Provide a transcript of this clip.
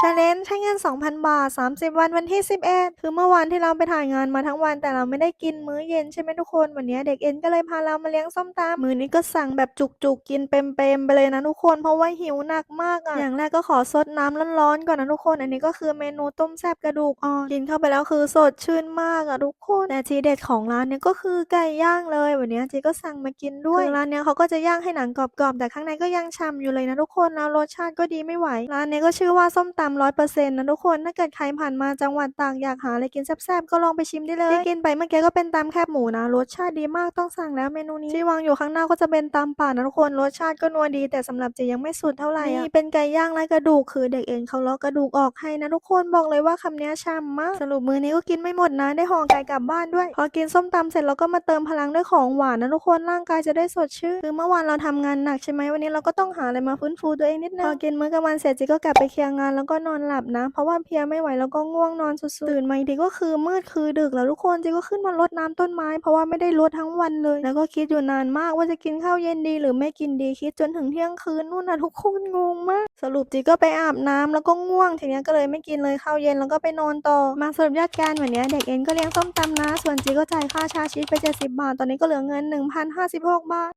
ชาเลนจ์ใช้เงิน 2,000 บาท 30 วันวันที่ 11 คือเมื่อวานที่เราไปถ่ายงานมาทั้งวัน แต่เราไม่ได้กินมื้อเย็นใช่ไหมทุกคน วันนี้เด็กเอ็นก็เลยพาเรามาเลี้ยงส้มตำมื้อนี้ก็สั่งแบบจุกๆ กินเต็มๆไปเลยนะทุกคน เพราะว่าหิวหนักมากอะ อย่างแรกก็ขอซดน้ำร้อนๆก่อนนะทุกคน อันนี้ก็คือเมนูต้มแซ่บกระดูกอ่อนกินเข้าไปแล้วคือสดชื่นมากอะทุกคน แต่ทีเด็ดของร้านเนี้ก็คือไก่ย่างเลย วันนี้จีก็สั่งมากินด้วยร้านเนี้ยเขาก็จะย่างให้หนังกรอบๆ แต่ข้างในก็ยังฉ่ำอยู่เลยนะทุกคนแล้วรสชาติก็ดีไม่ไหวร้านนี้ก็ชื่อว่าส้มตำร้อยเปอร์เซ็นต์นะทุกคนถ้าเกิดใครผ่านมาจังหวัดตากอยากหาอะไรกินแซ่บๆก็ลองไปชิมได้เลยที่กินไปเมื่อกี้ก็เป็นตำแคบหมูนะรสชาติดีมากต้องสั่งแล้วเมนูนี้ที่วางอยู่ข้างหน้าก็จะเป็นตำป่านะทุกคนรสชาติก็นัวดี แต่สำหรับเจยังไม่สุดเท่าไหร่อะนี่เป็นไก่ย่างไร้กระดูกคือเด็กเองเขาเลาะกระดูกออกให้นะทุกคนบอกเลยว่าคำนี้ฉ่ำมากสรุปมื้อนี้ก็กินไม่หมดนะได้ห่อไก่กลับบ้านด้วย พอกินส้มตำเสร็จเราก็มาเติมพลังด้วยของหวานนะทุกคนร่างกายจะได้สดชื่นคือเมื่อวานเราทำงานหนักใช่ไหมวันนี้เราก็ต้องหาอะไรมาฟื้นฟูตัวเองนิดนึงพอกินมื้อกลางวันเสร็จจิก็กลับไปเคลียร์งานแล้วก็นอนหลับนะ เพราะว่าเพียไม่ไหวแล้วก็ง่วงนอนสุดๆตื่นมาอีกทีก็คือมืดคือดึกแล้วทุกคนจิก็ขึ้นมารดน้ำต้นไม้ เพราะว่าไม่ได้รดทั้งวันเลย แล้วก็คิดอยู่นานมากว่าจะกินข้าวเย็นดี หรือไม่กินดีคิดจนถึงเที่ยงคืนนู่นนะทุกคนงงมาก สรุปจิก็ไปอาบน้ำแล้วก็ง่วงทีเนี้ยก็เลยไม่กินเลยข้าวเย็นแล้วก็ไปนอนต่อมาสรุปยอดการวันเนี้ยเด็กเอ็นก็เลี้ยงส้มตำนะ ส่วนจีก็จ่ายค่าชาชีสไป70บาท ตอนนี้ก็เหลือเงิน 1,056 บาท